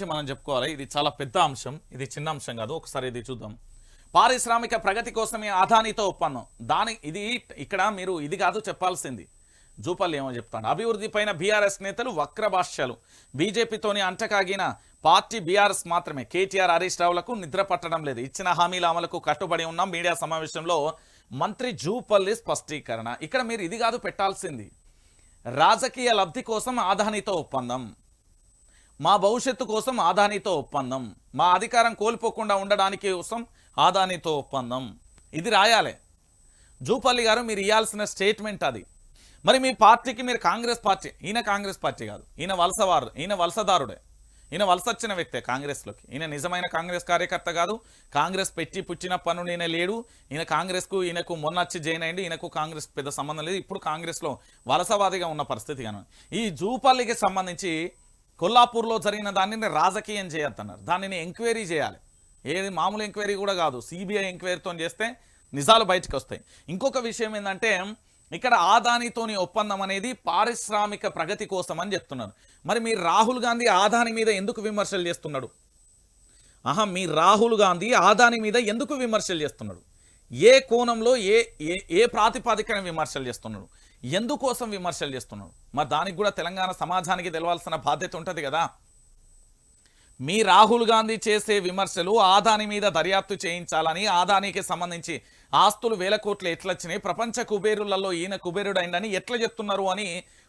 గురించి మనం చెప్పుకోవాలి. ఇది చాలా పెద్ద అంశం. ఇది చిన్న అంశం కాదు. ఒకసారి ఇది చూద్దాం. పారిశ్రామిక ప్రగతి కోసమే అదానితో ఒప్పందం. దాని ఇది ఇక్కడ మీరు ఇది కాదు చెప్పాల్సింది. జూపల్లి ఏమో చెప్తాడు. అభివృద్ధి పైన బీఆర్ఎస్ నేతలు వక్ర భాష్యాలు. బీజేపీతోని అంటకాగిన పార్టీ బీఆర్ఎస్ మాత్రమే. కేటీఆర్ హరీష్ రావులకు నిద్ర పట్టడం లేదు. ఇచ్చిన హామీల అమలుకు కట్టుబడి ఉన్నాం మీడియా సమావేశంలో మంత్రి జూపల్లి స్పష్టీకరణ. ఇక్కడ మీరు ఇది కాదు పెట్టాల్సింది. రాజకీయ లబ్ధి కోసం ఆదానితో ఒప్పందం. మా భవిష్యత్తు కోసం ఆదానితో ఒప్పందం. మా అధికారం కోల్పోకుండా ఉండడానికి కోసం ఆదానితో ఒప్పందం. ఇది రాయాలి. జూపల్లి గారు మీరు ఇవ్వాల్సిన స్టేట్మెంట్ అది. మరి మీ పార్టీకి మీరు కాంగ్రెస్ పార్టీ ఈయన కాంగ్రెస్ పార్టీ కాదు. ఈయన వలసవారు ఈయన వలసదారుడే. ఈయన వలస వచ్చిన వ్యక్తే కాంగ్రెస్లోకి. ఈయన నిజమైన కాంగ్రెస్ కార్యకర్త కాదు. కాంగ్రెస్ పెట్టి పుచ్చిన పనులు ఈయన లేడు. ఈయన కాంగ్రెస్కు ఈయనకు మొన్న వచ్చి జాయిన్ అయ్యింది ఈయనకు కాంగ్రెస్ పెద్ద సంబంధం లేదు. ఇప్పుడు కాంగ్రెస్లో వలసవాదిగా ఉన్న పరిస్థితి కానీ ఈ జూపల్లికి సంబంధించి కొల్లాపూర్లో జరిగిన దానిని రాజకీయం చేయొద్దన్నారు. దానిని ఎంక్వైరీ చేయాలి. ఏది మామూలు ఎంక్వైరీ కూడా కాదు. సిబిఐ ఎంక్వైరీతో చేస్తే నిజాలు బయటకు వస్తాయి. ఇంకొక విషయం ఏంటంటే ఇక్కడ ఆదానితోని ఒప్పందం అనేది పారిశ్రామిక ప్రగతి కోసం అని చెప్తున్నారు. మరి మీ రాహుల్ గాంధీ ఆదాని మీద ఎందుకు విమర్శలు చేస్తున్నాడు? ఆహా మీ రాహుల్ గాంధీ ఆదాని మీద ఎందుకు విమర్శలు చేస్తున్నాడు? ఏ కోణంలో ఏ ఏ ఏ ప్రాతిపాదికన విమర్శలు చేస్తున్నాడు? ఎందుకోసం విమర్శలు చేస్తున్నాడు? మరి దానికి కూడా తెలంగాణ సమాజానికి తెలవాల్సిన బాధ్యత ఉంటుంది కదా. మీ రాహుల్ గాంధీ చేసే విమర్శలు ఆదాని మీద దర్యాప్తు చేయించాలని ఆదానికి సంబంధించి ఆస్తులు వేల కోట్లు ఎట్లొచ్చినాయి ప్రపంచ కుబేరులలో ఈయన కుబేరుడైందని ఎట్లా చెప్తున్నారు అని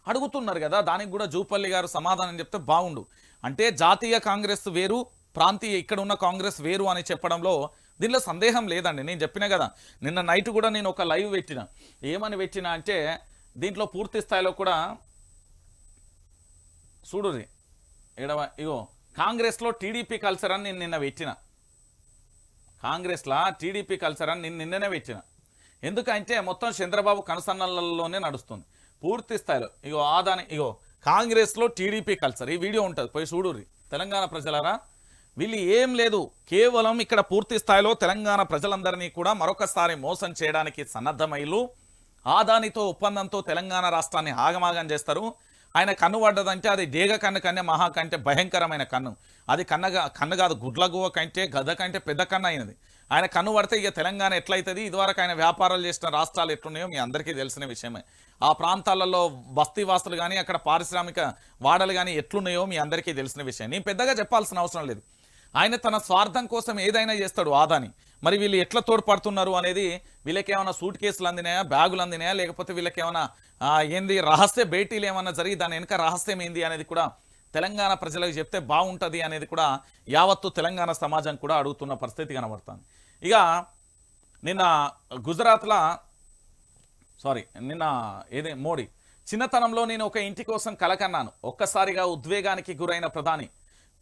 అడుగుతున్నారు కదా. దానికి కూడా జూపల్లి గారు సమాధానం చెప్తే బాగుండు. అంటే జాతీయ కాంగ్రెస్ వేరు ప్రాంతీయ ఇక్కడ ఉన్న కాంగ్రెస్ వేరు అని చెప్పడంలో దీనిలో సందేహం లేదండి. నేను చెప్పిన కదా నిన్న నైట్ కూడా నేను ఒక లైవ్ పెట్టిన. ఏమని పెట్టిన అంటే దీంట్లో పూర్తి స్థాయిలో కూడా చూడురి ఎడవ ఇగో కాంగ్రెస్లో టీడీపీ కల్చర్ అని నేను నిన్న పెట్టిన. కాంగ్రెస్లో టీడీపీ కల్చర్ అని నేను నిన్ననే పెట్టిన. ఎందుకంటే మొత్తం చంద్రబాబు కనసన్నలలోనే నడుస్తుంది. పూర్తి స్థాయిలో ఇగో ఆదాని ఇగో కాంగ్రెస్లో టీడీపీ కల్చర్. ఈ వీడియో ఉంటుంది పోయి చూడుర్రి. తెలంగాణ ప్రజలరా వీళ్ళు ఏం లేదు కేవలం ఇక్కడ పూర్తి స్థాయిలో తెలంగాణ ప్రజలందరినీ కూడా మరొకసారి మోసం చేయడానికి సన్నద్ధమైలు ఆదానితో ఒప్పందంతో తెలంగాణ రాష్ట్రాన్ని ఆగమాగం చేస్తారు. ఆయన కన్ను పడ్డదంటే అది డేగ కన్ను కన్నే మహా కంటే భయంకరమైన కన్ను. అది కన్నగా కన్ను కాదు గుడ్లగువ కంటే గద కంటే పెద్ద కన్ను అయినది. ఆయన కన్ను పడితే ఇక తెలంగాణ ఎట్లయితుంది? ఇదివరకు ఆయన వ్యాపారాలు చేసిన రాష్ట్రాలు ఎట్లున్నాయో మీ అందరికీ తెలిసిన విషయమే. ఆ ప్రాంతాలలో బస్తీవాసులు కానీ అక్కడ పారిశ్రామిక వాడలు కానీ ఎట్లున్నాయో మీ అందరికీ తెలిసిన విషయం. నేను పెద్దగా చెప్పాల్సిన అవసరం లేదు. ఆయన తన స్వార్థం కోసం ఏదైనా చేస్తాడు ఆదాని. మరి వీళ్ళు ఎట్లా తోడ్పడుతున్నారు అనేది వీళ్ళకి ఏమైనా సూట్ కేసులు అందినాయా? బ్యాగులు అందినాయా? లేకపోతే వీళ్ళకి ఏమైనా ఏంది రహస్య భేటీలు ఏమైనా జరిగి దాని వెనుక రహస్యం ఏంది అనేది కూడా తెలంగాణ ప్రజలకు చెప్తే బాగుంటుంది అనేది కూడా యావత్తు తెలంగాణ సమాజం కూడా అడుగుతున్న పరిస్థితి కనబడుతుంది. ఇక నిన్న గుజరాత్లో సారీ నిన్న ఏదే మోడీ చిన్నతనంలో నేను ఒక ఇంటి కోసం కలకన్నాను. ఒక్కసారిగా ఉద్వేగానికి గురైన ప్రధాని.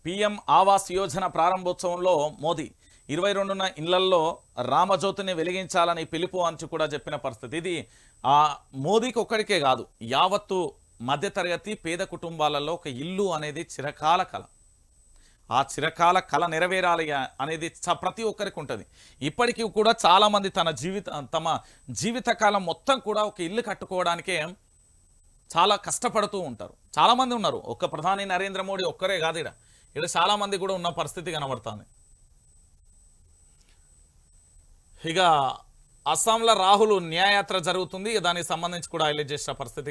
పిఎం ఆవాస్ యోజన ప్రారంభోత్సవంలో మోదీ ఇరవై రెండున ఇళ్ళల్లో రామజ్యోతిని వెలిగించాలని పిలుపు అంచు కూడా చెప్పిన పరిస్థితి. ఇది ఆ మోదీకి ఒక్కడికే కాదు యావత్తు మధ్యతరగతి పేద కుటుంబాలలో ఒక ఇల్లు అనేది చిరకాల కళ ఆ చిరకాల కళ నెరవేరాలి అనేది చ- ప్రతి ఒక్కరికి ఉంటుంది. ఇప్పటికీ కూడా చాలామంది తన జీవిత తమ జీవితకాలం మొత్తం కూడా ఒక ఇల్లు కట్టుకోవడానికే చాలా కష్టపడుతూ ఉంటారు. చాలామంది ఉన్నారు. ఒక్క ప్రధాని నరేంద్ర మోడీ ఒక్కరే కాదు ఇక్కడ ఇక్కడ చాలామంది కూడా ఉన్న పరిస్థితి కనబడుతుంది. ఇక అస్సాంలో రాహుల్ న్యాయయాత్ర జరుగుతుంది. దానికి సంబంధించి కూడా హైలైట్ చేసిన పరిస్థితి